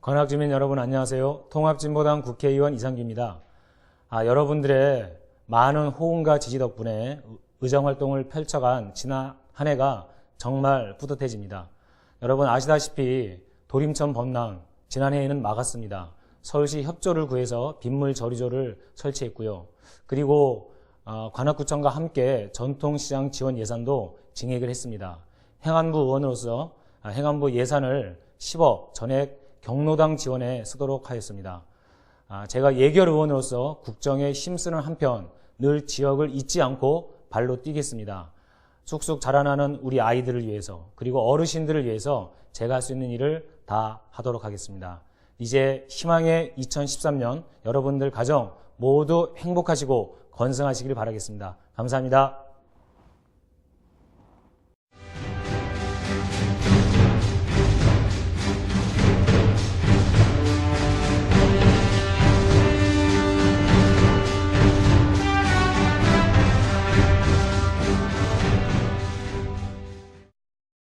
관악주민 여러분 안녕하세요. 통합진보당 국회의원 이상기입니다. 아, 여러분들의 많은 호응과 지지 덕분에 의정활동을 펼쳐간 지난 한 해가 정말 뿌듯해집니다. 여러분 아시다시피 도림천 범람 지난해에는 막았습니다. 서울시 협조를 구해서 빗물 저리조를 설치했고요. 그리고 어, 관악구청과 함께 전통시장 지원 예산도 증액을 했습니다. 행안부 의원으로서 아, 행안부 예산을 10억 전액 경로당 지원에 쓰도록 하였습니다. 아, 제가 예결 의원으로서 국정에 힘쓰는 한편 늘 지역을 잊지 않고 발로 뛰겠습니다. 쑥쑥 자라나는 우리 아이들을 위해서 그리고 어르신들을 위해서 제가 할 수 있는 일을 다 하도록 하겠습니다. 이제 희망의 2013년 여러분들 가정 모두 행복하시고 건승하시길 바라겠습니다. 감사합니다.